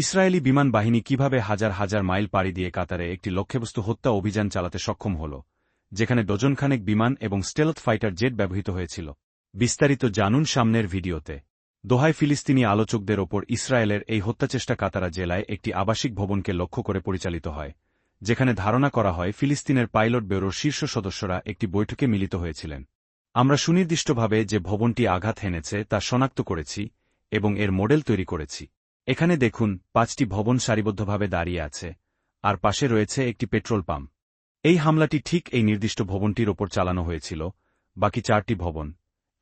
Israeli বিমান বাহিনী কীভাবে হাজার হাজার মাইল পাড়ি দিয়ে কাতারে একটি লক্ষ্যবস্তু হত্যা অভিযান চালাতে সক্ষম হল, যেখানে ডজনখানেক বিমান এবং স্টেলথ ফাইটার জেট ব্যবহৃত হয়েছিল। বিস্তারিত জানুন সামনের ভিডিওতে। দোহায় ফিলিস্তিনি আলোচকদের ওপর ইসরায়েলের এই হত্যাচেষ্টা কাতারা জেলায় একটি আবাসিক ভবনকে লক্ষ্য করে পরিচালিত হয়, যেখানে ধারণা করা হয় ফিলিস্তিনের পাইলট ব্যুরোর শীর্ষ সদস্যরা একটি বৈঠকে মিলিত হয়েছিলেন। আমরা সুনির্দিষ্টভাবে যে ভবনটি আঘাত হেনেছে তা শনাক্ত করেছি এবং এর মডেল তৈরি করেছি। এখানে দেখুন, পাঁচটি ভবন সারিবদ্ধভাবে দাঁড়িয়ে আছে, আর পাশে রয়েছে একটি পেট্রোল পাম্প। এই হামলাটি ঠিক এই নির্দিষ্ট ভবনটির ওপর চালানো হয়েছিল, বাকি চারটি ভবন,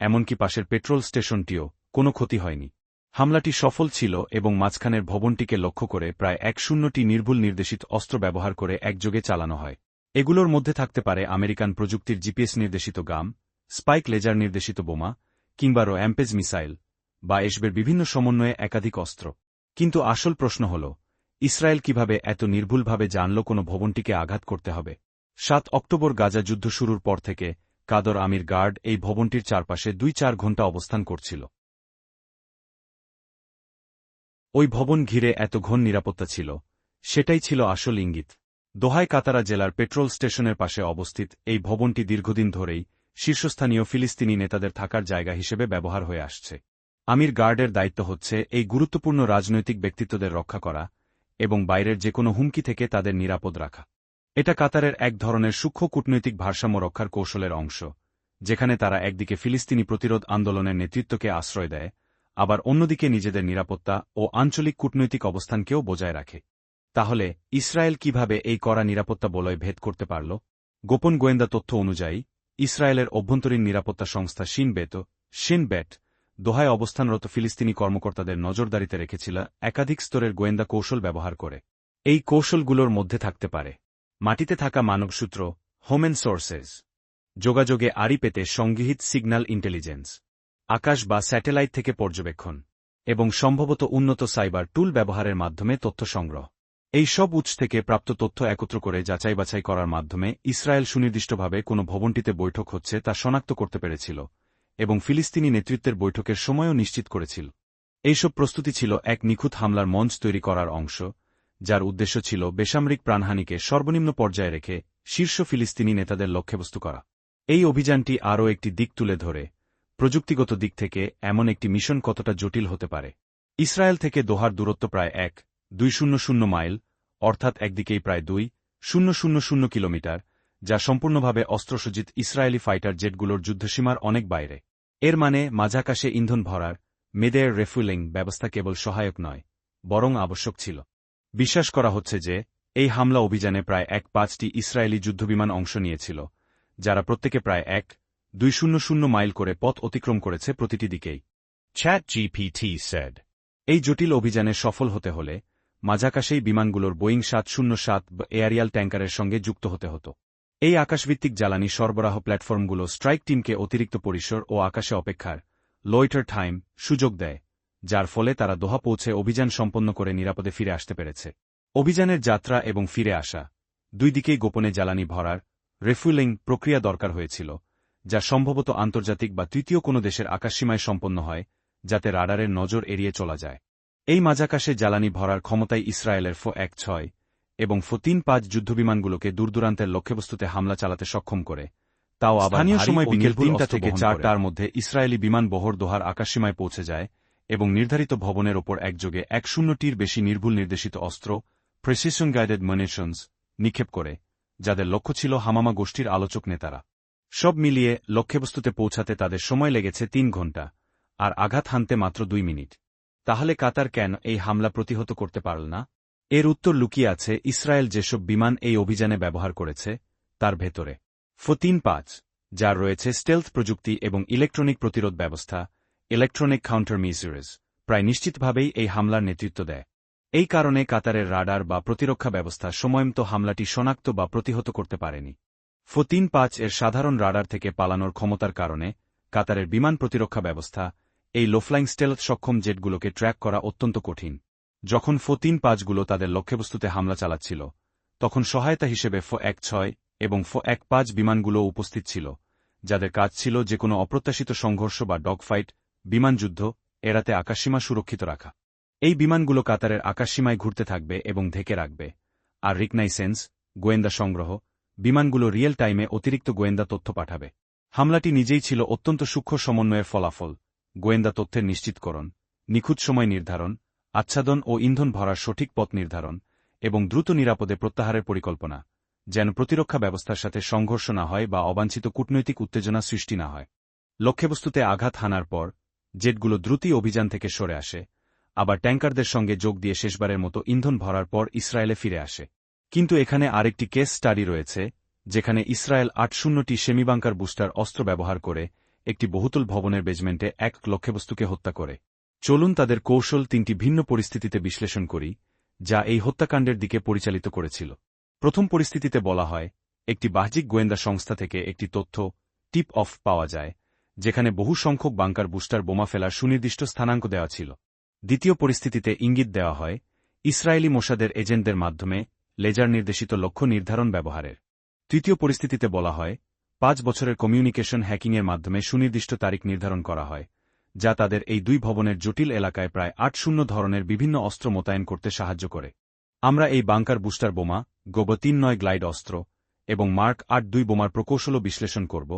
এমনকি পাশের পেট্রোল স্টেশনটিও, কোনো ক্ষতি হয়নি। হামলাটি সফল ছিল এবং মাঝখানের ভবনটিকে লক্ষ্য করে প্রায় এক শূন্যটি নির্ভুল নির্দেশিত অস্ত্র ব্যবহার করে একযোগে চালানো হয়। এগুলোর মধ্যে থাকতে পারে আমেরিকান প্রযুক্তির জিপিএস নির্দেশিত গাম, স্পাইক লেজার নির্দেশিত বোমা, কিংবা রো অ্যাম্পেজ মিসাইল, বা এসবের বিভিন্ন সমন্বয়ে একাধিক অস্ত্র। কিন্তু আসল প্রশ্ন হল, ইসরায়েল কীভাবে এত নির্ভুলভাবে জানল কোনো ভবনটিকে আঘাত করতে হবে? সাত অক্টোবর গাজা যুদ্ধ শুরুর পর থেকে কাদর আমির গার্ড এই ভবনটির চারপাশে দুই চার ঘণ্টা অবস্থান করছিল। ওই ভবন ঘিরে এত ঘন নিরাপত্তা ছিল, সেটাই ছিল আসল ইঙ্গিত। দোহায় কাতারা জেলার পেট্রোল স্টেশনের পাশে অবস্থিত এই ভবনটি দীর্ঘদিন ধরেই শীর্ষস্থানীয় ফিলিস্তিনি নেতাদের থাকার জায়গা হিসেবে ব্যবহার হয়ে আসছে। আমির গার্ডের দায়িত্ব হচ্ছে এই গুরুত্বপূর্ণ রাজনৈতিক ব্যক্তিত্বদের রক্ষা করা এবং বাইরের যে কোনো হুমকি থেকে তাদের নিরাপদ রাখা। এটা কাতারের এক ধরনের সূক্ষ্ম কূটনৈতিক ভারসাম্য রক্ষার কৌশলের অংশ, যেখানে তারা একদিকে ফিলিস্তিনি প্রতিরোধ আন্দোলনের নেতৃত্বকে আশ্রয় দেয়, আবার অন্যদিকে নিজেদের নিরাপত্তা ও আঞ্চলিক কূটনৈতিক অবস্থানকেও বজায় রাখে। তাহলে ইসরায়েল কীভাবে এই কড়া নিরাপত্তা বলয় ভেদ করতে পারল? গোপন গোয়েন্দা তথ্য অনুযায়ী, ইসরায়েলের অভ্যন্তরীণ নিরাপত্তা সংস্থা শিনবেত শিনবেট দোহায় অবস্থানরত ফিলিস্তিনি কর্মকর্তাদের নজরদারিতে রেখেছিল একাধিক স্তরের গোয়েন্দা কৌশল ব্যবহার করে। এই কৌশলগুলোর মধ্যে থাকতে পারে মাটিতে থাকা মানবসূত্র হোমেন সোর্সেস যোগাযোগে আড়ি পেতে সংগৃহীত সিগন্যাল ইন্টেলিজেন্স, আকাশ বা স্যাটেলাইট থেকে পর্যবেক্ষণ, এবং সম্ভবত উন্নত সাইবার টুল ব্যবহারের মাধ্যমে তথ্য সংগ্রহ। এই সব উৎস থেকে প্রাপ্ত তথ্য একত্র করে যাচাই বাছাই করার মাধ্যমে ইসরায়েল সুনির্দিষ্টভাবে কোনো ভবনটিতে বৈঠক হচ্ছে তা শনাক্ত করতে পেরেছিল। এবং ফিলিস্তিনি নেতৃত্বের বৈঠকের সময়ও নিশ্চিত করেছিল। এইসব প্রস্তুতি ছিল এক নিখুঁত হামলার মঞ্চ তৈরি করার অংশ, যার উদ্দেশ্য ছিল বেসামরিক প্রাণহানিকে সর্বনিম্ন পর্যায়ে রেখে শীর্ষ ফিলিস্তিনি নেতাদের লক্ষ্যবস্তু করা। এই অভিযানটি আরও একটি দিক তুলে ধরে, প্রযুক্তিগত দিক থেকে এমন একটি মিশন কতটা জটিল হতে পারে। ইসরায়েল থেকে দোহার দূরত্ব প্রায় এক, দুই শূন্য শূন্য মাইল, অর্থাৎ একদিকেই প্রায় দুই, শূন্য শূন্য শূন্য কিলোমিটার যা সম্পূর্ণভাবে অস্ত্রসজ্জিত ইসরায়েলি ফাইটার জেটগুলোর যুদ্ধসীমার অনেক বাইরে। এর মানে মাঝাকাশে ইন্ধন ভরার, মেদের রেফুলিং ব্যবস্থা কেবল সহায়ক নয়, বরং আবশ্যক ছিল। বিশ্বাস করা হচ্ছে যে, এই হামলা অভিযানে প্রায় এক পাঁচটি ইসরায়েলি যুদ্ধবিমান অংশ নিয়েছিল, যারা প্রত্যেকে প্রায় এক, দুই শূন্য শূন্য মাইল করে পথ অতিক্রম করেছে প্রতিটি দিকেই। চ্যাট জিপিটি স্যাড এই জটিল অভিযানে সফল হতে হলে মাঝাকাশেই বিমানগুলোর বোয়িং সাত শূন্য সাত এয়ারিয়াল ট্যাঙ্কারের সঙ্গে যুক্ত হতে হতো। এই আকাশভিত্তিক জ্বালানি সরবরাহ প্ল্যাটফর্মগুলো স্ট্রাইক টিমকে অতিরিক্ত পরিসর ও আকাশে অপেক্ষার লোয়েটার টাইম সুযোগ দেয়, যার ফলে তারা দোহা পৌঁছে অভিযান সম্পন্ন করে নিরাপদে ফিরে আসতে পেরেছে। অভিযানের যাত্রা এবং ফিরে আসা দুই দিকেই গোপনে জ্বালানি ভরার রেফুইলিং প্রক্রিয়া দরকার হয়েছিল, যা সম্ভবত আন্তর্জাতিক বা তৃতীয় কোনো দেশের আকাশসীমায় সম্পন্ন হয়, যাতে রাডারের নজর এড়িয়ে চলা যায়। এই মাঝাকাশে জ্বালানি ভরার ক্ষমতায় ইসরায়েলের ফো এক ছয় এবং ফতিন তিন পাঁচ যুদ্ধবিমানগুলোকে দূরদূরান্তের লক্ষ্যবস্তুতে হামলা চালাতে সক্ষম করে। তাও স্থানীয় সময় বিকেল তিনটা থেকে চারটার মধ্যে ইসরায়েলি বিমান বহর দোহার আকাশসীমায় পৌঁছে যায় এবং নির্ধারিত ভবনের ওপর একযোগে এক শূন্যটির বেশি নির্ভুল নির্দেশিত অস্ত্র প্রেসিশন গাইডেড মনেশনস নিক্ষেপ করে যাদের লক্ষ্য ছিল হামামা গোষ্ঠীর আলোচক নেতারা। সব মিলিয়ে লক্ষ্যবস্তুতে পৌঁছাতে তাদের সময় লেগেছে তিন ঘণ্টা আর আঘাত হানতে মাত্র দুই মিনিট। তাহলে কাতার কেন এই হামলা প্রতিহত করতে পারল না? এর উত্তর লুকিয়ে আছে ইসরায়েল যেসব বিমান এই অভিযানে ব্যবহার করেছে, তার ভেতরে। ফতিন পাঁচ, যার রয়েছে স্টেলথ প্রযুক্তি এবং ইলেকট্রনিক প্রতিরোধ ব্যবস্থা ইলেকট্রনিক কাউন্টার মিজুরেস প্রায় নিশ্চিতভাবেই এই হামলার নেতৃত্ব দেয়। এই কারণে কাতারের রাডার বা প্রতিরক্ষা ব্যবস্থা সময়মতো হামলাটি শনাক্ত বা প্রতিহত করতে পারেনি। ফতিন পাঁচ এর সাধারণ রাডার থেকে পালানোর ক্ষমতার কারণে কাতারের বিমান প্রতিরক্ষা ব্যবস্থা, এই লোফ্লাইং স্টেলথ সক্ষম জেটগুলোকে ট্র্যাক করা অত্যন্ত কঠিন। যখন ফো তিন পাঁচগুলো তাদের লক্ষ্যবস্তুতে হামলা চালাচ্ছিল, তখন সহায়তা হিসেবে ফো এক ছয় এবং ফো এক পাঁচ বিমানগুলো উপস্থিত ছিল, যাদের কাজ ছিল যে কোনো অপ্রত্যাশিত সংঘর্ষ বা ডগফাইট বিমানযুদ্ধ এড়াতে আকাশসীমা সুরক্ষিত রাখা। এই বিমানগুলো কাতারের আকাশসীমায় ঘুরতে থাকবে এবং ঢেকে রাখবে, আর রিকনাইসেন্স, গোয়েন্দা সংগ্রহ, বিমানগুলো রিয়েল টাইমে অতিরিক্ত গোয়েন্দা তথ্য পাঠাবে। হামলাটি নিজেই ছিল অত্যন্ত সূক্ষ্ম সমন্বয়ের ফলাফল, গোয়েন্দা তথ্যের নিশ্চিতকরণ, নিখুঁত সময় নির্ধারণ আচ্ছাদন ও ইন্ধন ভরার সঠিক পথ নির্ধারণ এবং দ্রুত নিরাপদে প্রত্যাহারের পরিকল্পনা, যেন প্রতিরক্ষা ব্যবস্থার সাথে সংঘর্ষ না হয় বা অবাঞ্ছিত কূটনৈতিক উত্তেজনা সৃষ্টি না হয়। লক্ষ্যবস্তুতে আঘাত হানার পর, জেটগুলো দ্রুতই অভিযান থেকে সরে আসে, আবার ট্যাঙ্কারদের সঙ্গে যোগ দিয়ে শেষবারের মতো ইন্ধন ভরার পর ইসরায়েলে ফিরে আসে। কিন্তু এখানে আরেকটি কেস স্টাডি রয়েছে, যেখানে ইসরায়েল আট শূন্যটি সেমিবাঙ্কার বুস্টার অস্ত্র ব্যবহার করে একটি বহুতল ভবনের বেজমেন্টে এক লক্ষ্যবস্তুকে হত্যা করে। চলুন তাদের কৌশল তিনটি ভিন্ন পরিস্থিতিতে বিশ্লেষণ করি, যা এই হত্যাকাণ্ডের দিকে পরিচালিত করেছিল। প্রথম পরিস্থিতিতে বলা হয়, একটি বাহ্যিক গোয়েন্দা সংস্থা থেকে একটি তথ্য, টিপ অফ, পাওয়া যায়, যেখানে বহু সংখ্যক বাংকার বুস্টার বোমা ফেলার সুনির্দিষ্ট স্থানাঙ্ক দেওয়া ছিল। দ্বিতীয় পরিস্থিতিতে ইঙ্গিত দেওয়া হয়, ইসরায়েলি মোসাদের এজেন্টদের মাধ্যমে লেজার নির্দেশিত লক্ষ্য নির্ধারণ ব্যবহারের। তৃতীয় পরিস্থিতিতে বলা হয়, পাঁচ বছরের কমিউনিকেশন হ্যাকিংয়ের মাধ্যমে সুনির্দিষ্ট তারিখ নির্ধারণ করা হয় যা তাদের এই দুই ভবনের জটিল এলাকায় প্রায় আট শূন্য ধরনের বিভিন্ন অস্ত্র মোতায়েন করতে সাহায্য করে। আমরা এই বাংকার বুস্টার বোমা গোব তিন নয় গ্লাইড অস্ত্র এবং মার্ক আট দুই বোমার প্রকৌশলও বিশ্লেষণ করব,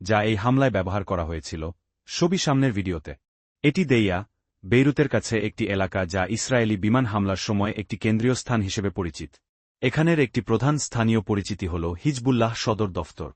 যা এই হামলায় ব্যবহার করা হয়েছিল, ছবি সামনের ভিডিওতে। এটি দেইয়া, বেইরুতের কাছে একটি এলাকা যা ইসরায়েলি বিমান হামলার সময় একটি কেন্দ্রীয় স্থান হিসেবে পরিচিত। এখানের একটি প্রধান স্থানীয় পরিচিতি হল হিজবুল্লাহ সদর দফতর।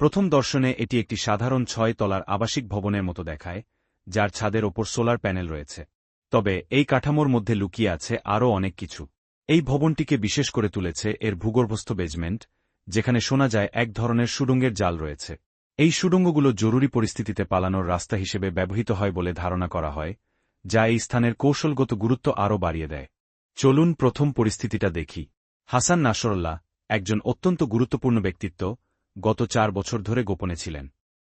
প্রথম দর্শনে এটি একটি সাধারণ ছয় তলার আবাসিক ভবনের মতো দেখায় যার ছাদের ওপর সোলার প্যানেল রয়েছে। তবে, এই কাঠামোর মধ্যে লুকিয়ে আছে আরও অনেক কিছু। এই ভবনটিকে বিশেষ করে তুলেছে এর ভূগর্ভস্থ বেজমেন্ট যেখানে শোনা যায় এক ধরনের সুডুঙ্গের জাল রয়েছে। এই সুডুঙ্গগুলো জরুরি পরিস্থিতিতে পালানোর রাস্তা হিসেবে ব্যবহৃত হয় বলে ধারণা করা হয়, যা এই স্থানের কৌশলগত গুরুত্ব আরও বাড়িয়ে দেয়। চলুন প্রথম পরিস্থিতিটা দেখি। হাসান নাসরল্লাহ, একজন অত্যন্ত গুরুত্বপূর্ণ ব্যক্তিত্ব, গত চার বছর ধরে গোপনে ছিলেন।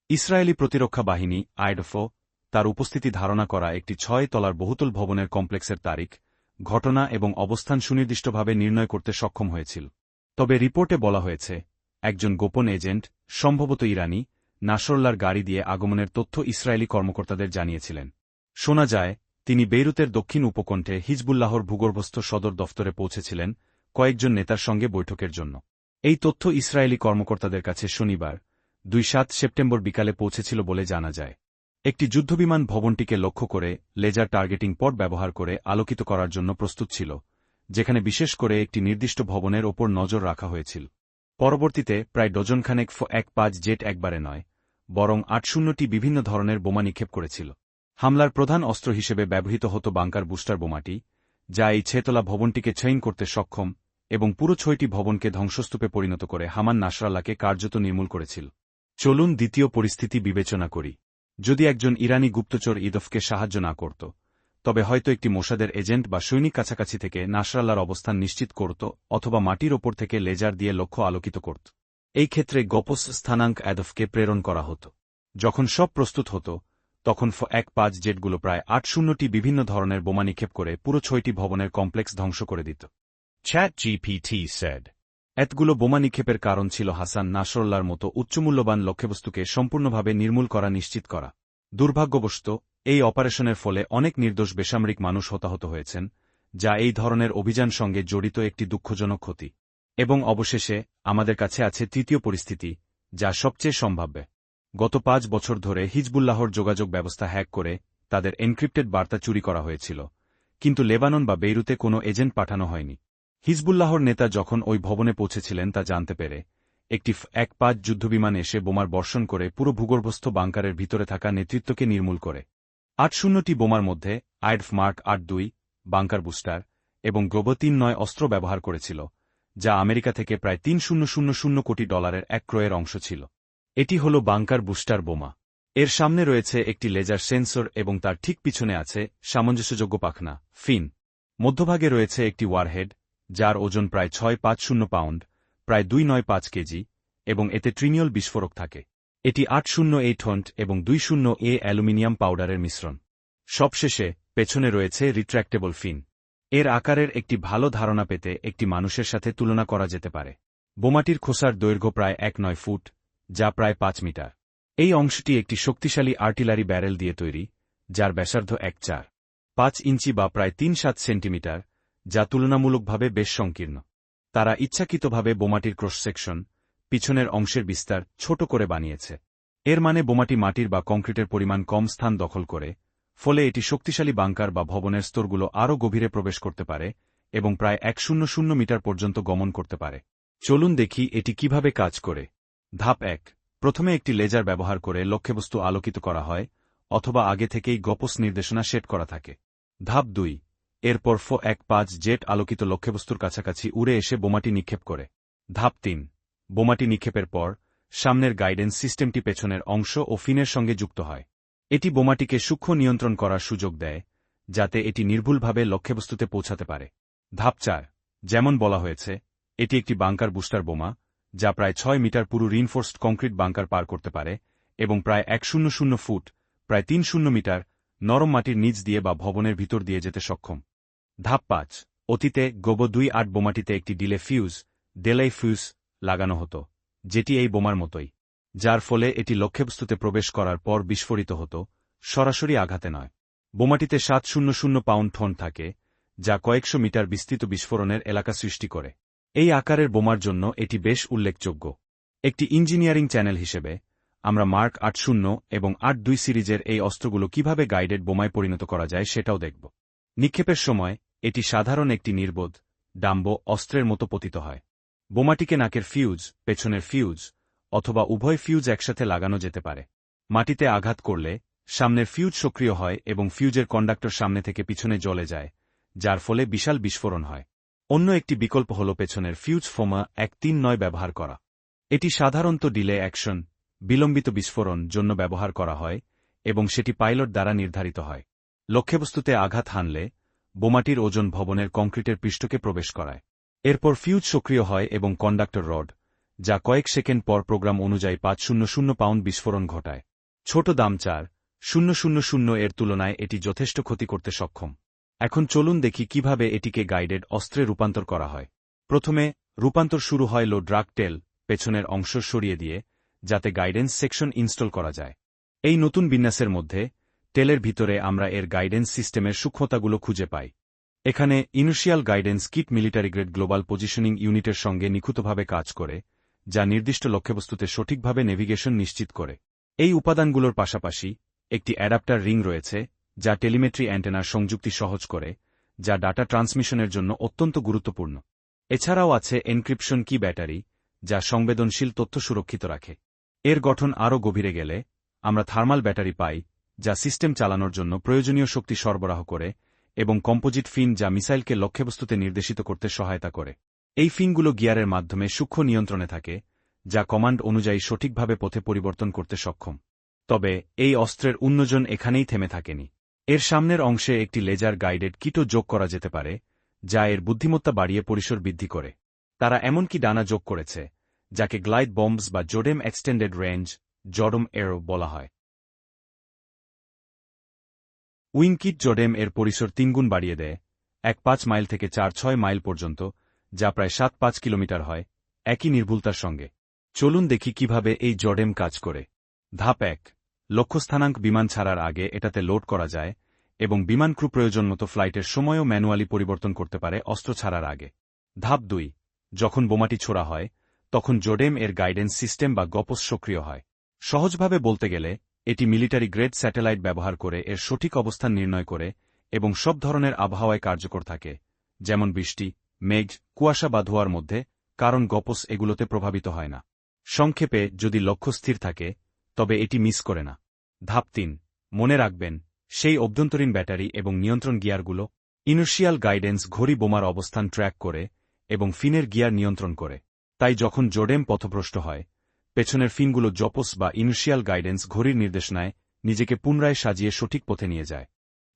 ইসরায়েলি প্রতিরক্ষা বাহিনী, আইডফো তার উপস্থিতি ধারণা করা একটি ছয় তলার বহুতল ভবনের কমপ্লেক্সের তারিখ, ঘটনা এবং অবস্থান সুনির্দিষ্টভাবে নির্ণয় করতে সক্ষম হয়েছিল। তবে রিপোর্টে বলা হয়েছে, একজন গোপন এজেন্ট, সম্ভবত ইরানি নাসরল্লার গাড়ি দিয়ে আগমনের তথ্য ইসরায়েলি কর্মকর্তাদের জানিয়েছিলেন। শোনা যায়, তিনি বেইরুতের দক্ষিণ উপকণ্ঠে হিজবুল্লাহর ভূগর্ভস্থ সদর দফতরে পৌঁছেছিলেন কয়েকজন নেতার সঙ্গে বৈঠকের জন্য। এই তথ্য ইসরায়েলি কর্মকর্তাদের কাছে শনিবার, দুই সাত সেপ্টেম্বর বিকালে পৌঁছেছিল বলে জানা যায়। একটি যুদ্ধবিমান ভবনটিকে লক্ষ্য করে লেজার টার্গেটিং পট ব্যবহার করে আলোকিত করার জন্য প্রস্তুত ছিল, যেখানে বিশেষ করে একটি নির্দিষ্ট ভবনের ওপর নজর রাখা হয়েছিল। পরবর্তীতে প্রায় ডজনখানেক এক পাঁচ জেট একবারে নয়, বরং আট শূন্যটি বিভিন্ন ধরনের বোমা নিক্ষেপ করেছিল। হামলার প্রধান অস্ত্র হিসেবে ব্যবহৃত হতো বাংকার বুস্টার বোমাটি, যা এই ছেতলা ভবনটিকে ছৈন করতে সক্ষম এবং পুরো ছয়টি ভবনকে ধ্বংসস্তূপে পরিণত করে হামান নাসরাল্লাকে কার্যত নির্মূল করেছিল। চলুন দ্বিতীয় পরিস্থিতি বিবেচনা করি। যদি একজন ইরানি গুপ্তচর ইদফকে সাহায্য না করত, তবে হয়তো একটি মোসাদের এজেন্ট বা সৈনিক কাছাকাছি থেকে নাসরাল্লার অবস্থান নিশ্চিত করত অথবা মাটির ওপর থেকে লেজার দিয়ে লক্ষ্য আলোকিত করত এই ক্ষেত্রে গপস স্থানাঙ্ক অ্যাদফকে প্রেরণ করা হতো যখন সব প্রস্তুত হতো, তখন ফ এক পাঁচ জেটগুলো প্রায় আট শূন্যটি বিভিন্ন ধরনের বোমা নিক্ষেপ করে পুরো ছয়টি ভবনের কমপ্লেক্স ধ্বংস করে দিত Chat GPT said. এতগুলো বোমা নিক্ষেপের কারণ ছিল হাসান নাসরল্লার মতো উচ্চমূল্যবান লক্ষ্যবস্তুকে সম্পূর্ণভাবে নির্মূল করা নিশ্চিত করা। দুর্ভাগ্যবশত, এই অপারেশনের ফলে অনেক নির্দোষ বেসামরিক মানুষ হতাহত হয়েছেন, যা এই ধরনের অভিযান সঙ্গে জড়িত একটি দুঃখজনক ক্ষতি। এবং অবশেষে, আমাদের কাছে আছে তৃতীয় পরিস্থিতি, যা সবচেয়ে সম্ভাব্য। গত পাঁচ বছর ধরে হিজবুল্লাহর যোগাযোগ ব্যবস্থা হ্যাক করে তাদের এনক্রিপ্টেড বার্তা চুরি করা হয়েছিল, কিন্তু লেবানন বা বেইরুতে কোনো এজেন্ট পাঠানো হয়নি। হিজবুল্লাহর নেতা যখন ওই ভবনে পৌঁছেছিলেন তা জানতে পেরে, একটি এক পাঁচ যুদ্ধবিমান এসে বোমার বর্ষণ করে পুরো ভূগর্ভস্থ বাংকারের ভিতরে থাকা নেতৃত্বকে নির্মূল করে। আট শূন্যটি বোমার মধ্যে আইডফ মার্ক আট দুই, বাংকার বুস্টার এবং গ্লোব তিন নয় অস্ত্র ব্যবহার করেছিল, যা আমেরিকা থেকে প্রায় তিন শূন্য শূন্য শূন্য কোটি ডলারের এক ক্রয়ের অংশ ছিল। এটি হল বাংকার বুস্টার বোমা। এর সামনে রয়েছে একটি লেজার সেন্সর এবং তার ঠিক পিছনে আছে সামঞ্জস্যযোগ্য পাখনা, ফিন। মধ্যভাগে রয়েছে একটি ওয়ারহেড যার ওজন প্রায় ছয় পাঁচ শূন্য পাউন্ড, প্রায় দুই নয় পাঁচ কেজি, এবং এতে ট্রিনিয়ল বিস্ফোরক থাকে। এটি আট শূন্য এইট ঠন্ট এবং দুই শূন্য এ অ্যালুমিনিয়াম পাউডারের মিশ্রণ। সবশেষে, পেছনে রয়েছে রিট্র্যাক্টেবল ফিন। এর আকারের একটি ভালো ধারণা পেতে একটি মানুষের সাথে তুলনা করা যেতে পারে। বোমাটির খোসার দৈর্ঘ্য প্রায় এক নয় ফুট, যা প্রায় পাঁচ মিটার। এই অংশটি একটি শক্তিশালী আর্টিলারি ব্যারেল দিয়ে তৈরি, যার ব্যাসার্ধ এক চার পাঁচ ইঞ্চি বা প্রায় তিন সাত সেন্টিমিটার যা তুলনামূলকভাবে বেশ সংকীর্ণ। তারা ইচ্ছাকৃতভাবে বোমাটির ক্রস সেকশন, পিছনের অংশের বিস্তার ছোট করে বানিয়েছে। এর মানে বোমাটি মাটির বা কংক্রিটের পরিমাণ কম স্থান দখল করে, ফলে এটি শক্তিশালী বাংকার বা ভবনের স্তরগুলো আরও গভীরে প্রবেশ করতে পারে এবং প্রায় এক শূন্য শূন্য মিটার পর্যন্ত গমন করতে পারে। চলুন দেখি এটি কীভাবে কাজ করে। ধাপ এক, প্রথমে একটি লেজার ব্যবহার করে লক্ষ্যবস্তু আলোকিত করা হয়, অথবা আগে থেকেই গপস নির্দেশনা সেট করা থাকে। ধাপ দুই এরপর ফো এক পাঁচ জেট আলোকিত লক্ষ্যবস্তুর কাছাকাছি উড়ে এসে বোমাটি নিক্ষেপ করে। ধাপ তিন। বোমাটি নিক্ষেপের পর, সামনের গাইডেন্স সিস্টেমটি পেছনের অংশ ও ফিনের সঙ্গে যুক্ত হয়। এটি বোমাটিকে সূক্ষ্ম নিয়ন্ত্রণ করার সুযোগ দেয়, যাতে এটি নির্ভুলভাবে লক্ষ্যবস্তুতে পৌঁছাতে পারে। ধাপ চার। যেমন বলা হয়েছে, এটি একটি বাংকার বুস্টার বোমা, যা প্রায় ছয় মিটার পুরু রিনফোর্সড কংক্রিট বাংকার পার করতে পারে এবং প্রায় এক শূন্য শূন্য ফুট, প্রায় তিন শূন্য মিটার নরম মাটির নিচ দিয়ে বা ভবনের ভিতর দিয়ে যেতে সক্ষম। ধাপ পাঁচ অতীতে গোবো দুই আট বোমাটিতে একটি ডিলে ফিউজ ডেলাই ফিউজ লাগানো হতো, যেটি এই বোমার মতোই, যার ফলে এটি লক্ষ্যবস্তুতে প্রবেশ করার পর বিস্ফোরিত হতো, সরাসরি আঘাতে নয়। বোমাটিতে সাত শূন্য শূন্য পাউন্ড ঠন থাকে, যা কয়েকশো মিটার বিস্তৃত বিস্ফোরণের এলাকা সৃষ্টি করে। এই আকারের বোমার জন্য এটি বেশ উল্লেখযোগ্য। একটি ইঞ্জিনিয়ারিং চ্যানেল হিসেবে, আমরা মার্ক আট শূন্য এবং আট দুই সিরিজের এই অস্ত্রগুলো কীভাবে গাইডেড বোমায় পরিণত করা যায় সেটাও দেখব। নিক্ষেপের সময় এটি সাধারণ একটি নির্বোধ, ডাম্ব অস্ত্রের মতো পতিত হয়। বোমাটিকে নাকের ফিউজ, পেছনের ফিউজ, অথবা উভয় ফিউজ একসাথে লাগানো যেতে পারে। মাটিতে আঘাত করলে, সামনের ফিউজ সক্রিয় হয় এবং ফিউজের কন্ডাক্টর সামনে থেকে পিছনে জ্বলে যায়, যার ফলে বিশাল বিস্ফোরণ হয়। অন্য একটি বিকল্প হল পেছনের ফিউজ ফোমা এক তিন নয় ব্যবহার করা। এটি সাধারণত ডিলে অ্যাকশন, বিলম্বিত বিস্ফোরণ জন্য ব্যবহার করা হয় এবং সেটি পাইলট দ্বারা নির্ধারিত হয়। লক্ষ্যবস্তুতে আঘাত হানলে বোমাটির ওজন ভবনের কংক্রিটের পৃষ্ঠকে প্রবেশ করায়। এরপর ফিউজ সক্রিয় হয় এবং কন্ডাক্টর রড, যা কয়েক সেকেন্ড পর প্রোগ্রাম অনুযায়ী পাঁচ শূন্য শূন্য পাউন্ড বিস্ফোরণ ঘটায়। ছোট দাম চার, শূন্য শূন্য শূন্য এর তুলনায় এটি যথেষ্ট ক্ষতি করতে সক্ষম। এখন চলুন দেখি কীভাবে এটিকে গাইডেড অস্ত্রে রূপান্তর করা হয়। প্রথমে, রূপান্তর শুরু হয় লো ড্রাগ টেল পেছনের অংশ সরিয়ে দিয়ে, যাতে গাইডেন্স সেকশন ইনস্টল করা যায়। এই নতুন বিন্যাসের মধ্যে টেলের ভিতরে আমরা এর গাইডেন্স সিস্টেমের সূক্ষ্মতাগুলো খুঁজে পাই। এখানে initial guidance kit military grade global positioning ইউনিটের সঙ্গে নিখুঁতভাবে কাজ করে, যা নির্দিষ্ট লক্ষ্যবস্তুতে সঠিকভাবে নেভিগেশন নিশ্চিত করে। এই উপাদানগুলোর পাশাপাশি একটি অ্যাডাপ্টার রিং রয়েছে, যা টেলিমেট্রি অ্যান্টেনার সংযুক্তি সহজ করে, যা ডাটা ট্রান্সমিশনের জন্য অত্যন্ত গুরুত্বপূর্ণ। এছাড়াও আছে এনক্রিপশন কি ব্যাটারি যা সংবেদনশীল তথ্য সুরক্ষিত রাখে। এর গঠন আরও গভীরে গেলে, আমরা থার্মাল ব্যাটারি পাই যা সিস্টেম চালানোর জন্য প্রয়োজনীয় শক্তি সরবরাহ করে এবং কম্পোজিট ফিন যা মিসাইলকে লক্ষ্যবস্তুতে নির্দেশিত করতে সহায়তা করে। এই ফিনগুলো গিয়ারের মাধ্যমে সূক্ষ্ম নিয়ন্ত্রণে থাকে, যা কমান্ড অনুযায়ী সঠিকভাবে পথে পরিবর্তন করতে সক্ষম। তবে এই অস্ত্রের উন্নজন এখানেই থেমে থাকেনি। এর সামনের অংশে একটি লেজার গাইডেড কিটও যোগ করা যেতে পারে, যা এর বুদ্ধিমত্তা বাড়িয়ে পরিসর বৃদ্ধি করে। তারা এমনকি ডানা যোগ করেছে, যাকে গ্লাইড বম্বস বা জোডেম এক্সটেন্ডেড রেঞ্জ, জডম এরো বলা হয়। উইংকিট জোডেম এর পরিসর তিনগুণ বাড়িয়ে দেয়, এক পাঁচ মাইল থেকে চার ছয় মাইল পর্যন্ত, যা প্রায় সাত পাঁচ কিলোমিটার হয়, একই নির্ভুলতার সঙ্গে। চলুন দেখি কীভাবে এই জডেম কাজ করে। ধাপ এক লক্ষ্যস্থানাঙ্ক বিমান ছাড়ার আগে এটাতে লোড করা যায় এবং বিমান ক্রু প্রয়োজন মতো ফ্লাইটের সময়ও ম্যানুয়ালি পরিবর্তন করতে পারে অস্ত্র ছাড়ার আগে। ধাপ দুই, যখন বোমাটি ছোড়া হয়, তখন জোডেম এর গাইডেন্স সিস্টেম বা গপস সক্রিয় হয়। সহজভাবে বলতে গেলে এটি মিলিটারি গ্রেড স্যাটেলাইট ব্যবহার করে এর সঠিক অবস্থান নির্ণয় করে এবং সব ধরনের আবহাওয়ায় কার্যকর থাকে, যেমন বৃষ্টি, মেঘ, কুয়াশা বা ধোয়ার মধ্যে, কারণ গপস এগুলোতে প্রভাবিত হয় না। সংক্ষেপে, যদি লক্ষ্য স্থির থাকে, তবে এটি মিস করে না। ধাপ তিন, মনে রাখবেন, সেই অভ্যন্তরীণ ব্যাটারি এবং নিয়ন্ত্রণ গিয়ারগুলো, ইনার্শিয়াল গাইডেন্স ঘড়ি বোমার অবস্থান ট্র্যাক করে এবং ফিনের গিয়ার নিয়ন্ত্রণ করে। তাই যখন জোডেম পথভ্রষ্ট হয় পেছনের ফিনগুলো জপস বা ইনিশিয়াল গাইডেন্স ঘড়ির নির্দেশনায় নিজেকে পুনরায় সাজিয়ে সঠিক পথে নিয়ে যায়।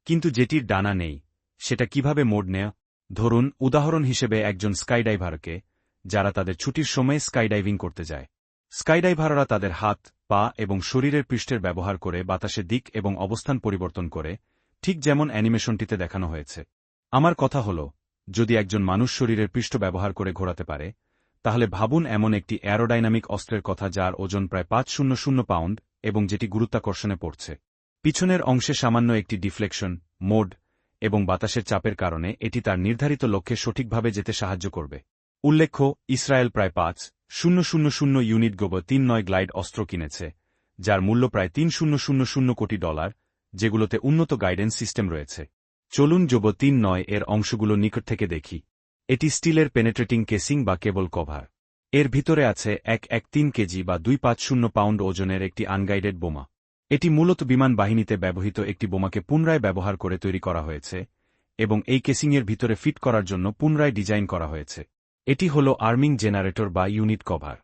কিন্তু যেটির ডানা নেই, সেটা কীভাবে মোড নেয়? ধরুন, উদাহরণ হিসেবে একজন স্কাইডাইভারকে, যারা তাদের ছুটির সময়ে স্কাইডাইভিং করতে যায়। স্কাইডাইভাররা তাদের হাত, পা এবং শরীরের পৃষ্ঠের ব্যবহার করে বাতাসে দিক এবং অবস্থান পরিবর্তন করে, ঠিক যেমন অ্যানিমেশনটিতে দেখানো হয়েছে। আমার কথা হল, যদি একজন মানুষ শরীরের পৃষ্ঠ ব্যবহার করে ঘোরাতে পারে তাহলে ভাবুন এমন একটি অ্যারোডাইনামিক অস্ত্রের কথা যার ওজন প্রায় পাঁচ শূন্য শূন্য পাউন্ড এবং যেটি গুরুত্বাকর্ষণে পড়ছে। পিছনের অংশে সামান্য একটি ডিফ্লেকশন, মোড এবং বাতাসের চাপের কারণে এটি তার নির্ধারিত লক্ষ্যে সঠিকভাবে যেতে সাহায্য করবে। উল্লেখ্য, ইসরায়েল প্রায় পাঁচ শূন্য শূন্য শূন্য ইউনিট গোব তিন নয় গ্লাইড অস্ত্র কিনেছে, যার মূল্য প্রায় তিন শূন্য শূন্য শূন্য কোটি ডলার, যেগুলোতে উন্নত গাইডেন্স সিস্টেম রয়েছে। চলুন যোব তিন নয় এর অংশগুলো নিকট থেকে দেখি। এটি স্টিলের পেনেট্রেটিং কেসিং বা কেবল কভার। এর ভিতরে আছে এক এক তিন কেজি বা দুই পাঁচ শূন্য পাউন্ড ওজনের একটি আনগাইডেড বোমা। এটি মূলত বিমান বাহিনীতে ব্যবহৃত একটি বোমাকে পুনরায় ব্যবহার করে তৈরি করা হয়েছে এবং এই কেসিংয়ের ভিতরে ফিট করার জন্য পুনরায় ডিজাইন করা হয়েছে। এটি হল আর্মিং জেনারেটর বা ইউনিট কভার।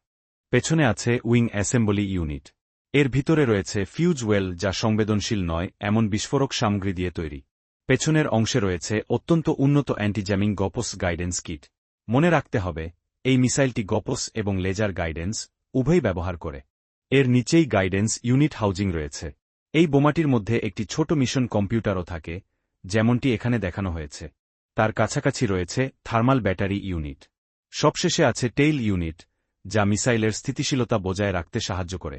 পেছনে আছে উইং অ্যাসেম্বলি ইউনিট। এর ভিতরে রয়েছে ফিউজ ওয়েল যা সংবেদনশীল নয়, এমন বিস্ফোরক সামগ্রী দিয়ে তৈরি। পেছনের অংশে রয়েছে অত্যন্ত উন্নত অ্যান্টিজ্যামিং গপোস গাইডেন্স কিট। মনে রাখতে হবে, এই মিসাইলটি গপোস এবং লেজার গাইডেন্স উভয়ই ব্যবহার করে। এর নিচেই গাইডেন্স ইউনিট হাউজিং রয়েছে। এই বোমাটির মধ্যে একটি ছোট মিশন কম্পিউটারও থাকে, যেমনটি এখানে দেখানো হয়েছে। তার কাছাকাছি রয়েছে থার্মাল ব্যাটারি ইউনিট। সবশেষে আছে টেইল ইউনিট, যা মিসাইলের স্থিতিশীলতা বজায় রাখতে সাহায্য করে।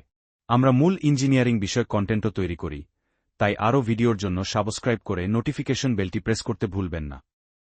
আমরা মূল ইঞ্জিনিয়ারিং বিষয়ক কন্টেন্টও তৈরি করি তাই আরও ভিডিওর জন্য সাবস্ক্রাইব করে নোটিফিকেশন বেলটি প্রেস করতে ভুলবেন না।